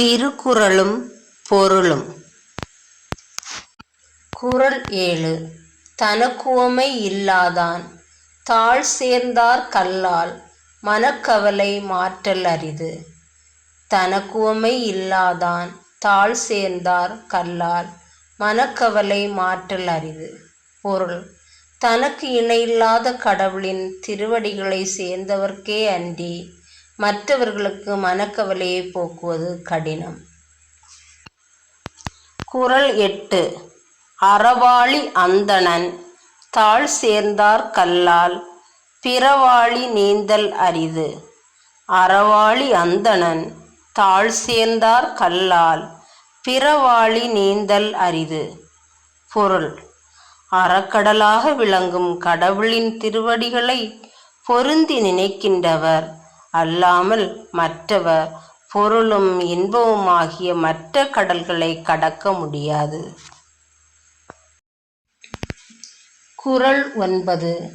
திருக்குறளும் பொருளும். குறள் ஏழு. தனக்குவமை இல்லாதான் தாழ் சேர்ந்தார் கல்லால் மனக்கவலை மாற்றல் அரிது. தனக்குவமை இல்லாதான் தாழ் சேர்ந்தார் கல்லால் மனக்கவலை மாற்றல் அரிது. பொருள். தனக்கு இணையில்லாத கடவுளின் திருவடிகளை சேர்ந்தவர்க்கே அன்றி மற்றவர்களுக்கு மனக்கவலையை போக்குவது கடினம். குறள் எட்டு. அறவாளி அந்தணன் தாழ் சேர்ந்தார் கல்லால் பிறவாளி நீந்தல் அரிது. அறவாளி அந்தணன் தாழ் சேர்ந்தார் கல்லால் பிறவாளி நீந்தல் அரிது. பொருள். அறக்கடலாக விளங்கும் கடவுளின் திருவடிகளை பொருந்தி நினைக்கின்றவர் அல்லாமல் மற்றவர் பொருளும் இன்பமுமாகிய மற்ற கடல்களை கடக்க முடியாது. குறள் ஒன்பது.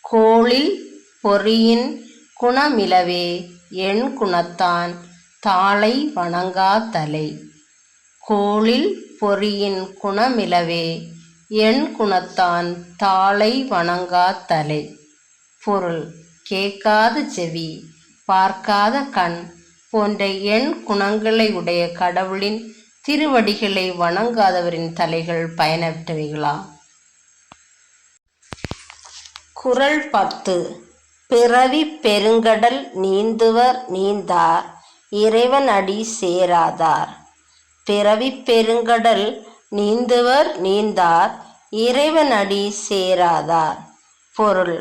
கோளில் பொறியின் குணமிலவே எண் குணத்தான் தாளை வணங்கா தலை. கோளில் பொறியின் குணமிலவே எண் குணத்தான் தாளை வணங்கா தலை. பொருள் கேட்காத செவி. பார்க்காத கண் போன்ற எண் குணங்களை உடைய கடவுளின் திருவடிகளை வணங்காதவரின் தலைகள் பயனற்றவைகளா? குறள் பத்து. பிறவி பெருங்கடல் நீந்துவர் நீந்தார் இறைவன் அடி சேராதார். பிறவி பெருங்கடல் நீந்துவர் நீந்தார் இறைவன் அடி சேராதார். பொருள்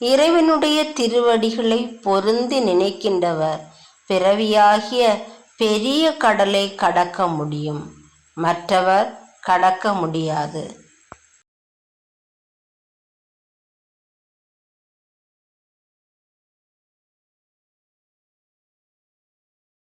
இறைவனுடைய திருவடிகளை பொருந்தி நினைக்கின்றவர். பிறவியாகிய பெரிய கடலை கடக்க முடியும். மற்றவர் கடக்க முடியாது.